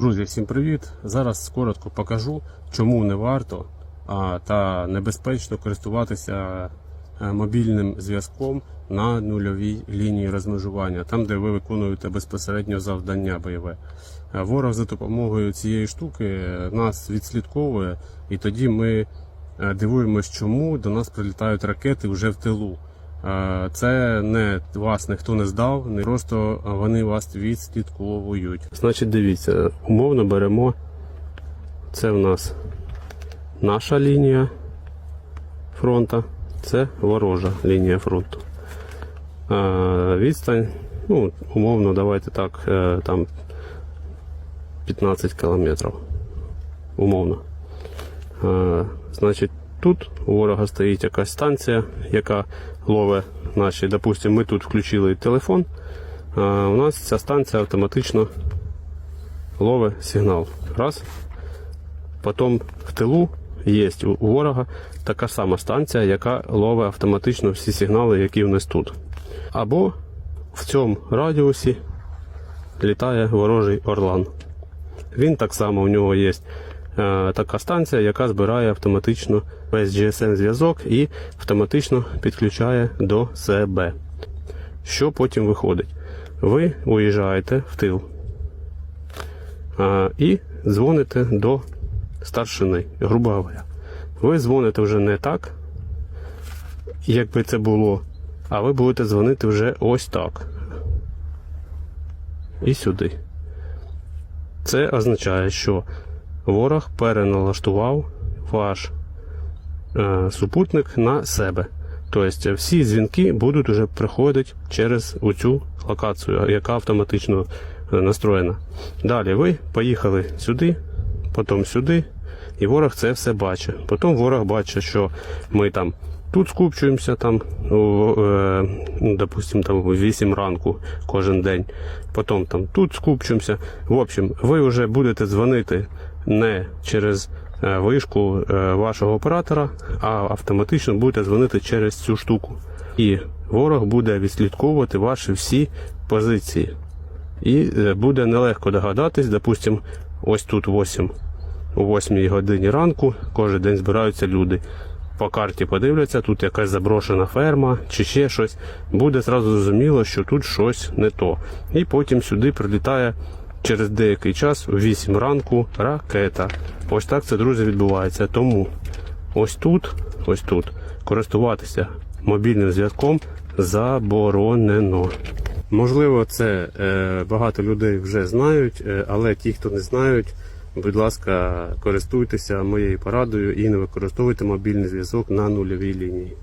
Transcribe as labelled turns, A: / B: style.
A: Друзі, всім привіт! Зараз коротко покажу, чому не варто та небезпечно користуватися е, мобільним зв'язком на нульовій лінії розмежування, там, де ви виконуєте безпосередньо завдання бойове. Е, Ворог за допомогою цієї штуки е, нас відслідковує, і тоді ми дивуємось, чому до нас прилітають ракети вже в тилу. Е, Це не вас ніхто не здав, не просто вони вас відслідковують. Значить, дивіться, умовно беремо. Це в нас наша лінія фронту, це ворожа лінія фронту. Е, Відстань, ну, умовно, давайте так, е, там 15 кілометрів. Умовно. Значить, тут у ворога стоїть якась станція, яка ловить наші. Допустимо, ми тут включили телефон. А у нас ця станція автоматично ловить сигнал. Раз. Потім в тилу є у ворога така сама станція, яка ловить автоматично всі сигнали, які у нас тут. Або в цьому радіусі літає ворожий орлан. Він так само у нього є така станція, яка збирає автоматично весь GSM зв'язок і автоматично підключає до себе. Що потім виходить? Ви уїжджаєте в тил е, і дзвоните до старшини, грубо говоря. Ви дзвоните вже не так, як би це було, а ви будете дзвонити вже ось так. І сюди. Це означає, що ворог переналаштував ваш е, супутник на себе. Тобто всі дзвінки будуть вже приходити через оцю локацію, яка автоматично е, настроєна. Далі ви поїхали сюди, потім сюди, і ворог це все бачить. Потім ворог бачить, що ми там тут скупчуємося, там, е, ну, допустим, там в 8 ранку кожен день. Потім там тут скупчуємося. В общем, ви вже будете дзвонити не через е, вишку е, вашого оператора, а автоматично будете дзвонити через цю штуку. І ворог буде відслідковувати ваші всі позиції. І е, буде нелегко догадатись, допустим, ось тут 8 о 8 годині ранку кожен день збираються люди. По карті подивляться, тут якась заброшена ферма чи ще щось. Буде зразу зрозуміло, що тут щось не то. І потім сюди прилітає через деякий час, о 8 ранку, ракета. Ось так це, друзі, відбувається. Тому ось тут, ось тут, користуватися мобільним зв'язком заборонено. Можливо, це е, багато людей вже знають, е, але ті, хто не знають, будь ласка, користуйтеся моєю порадою і не використовуйте мобільний зв'язок на нульовій лінії.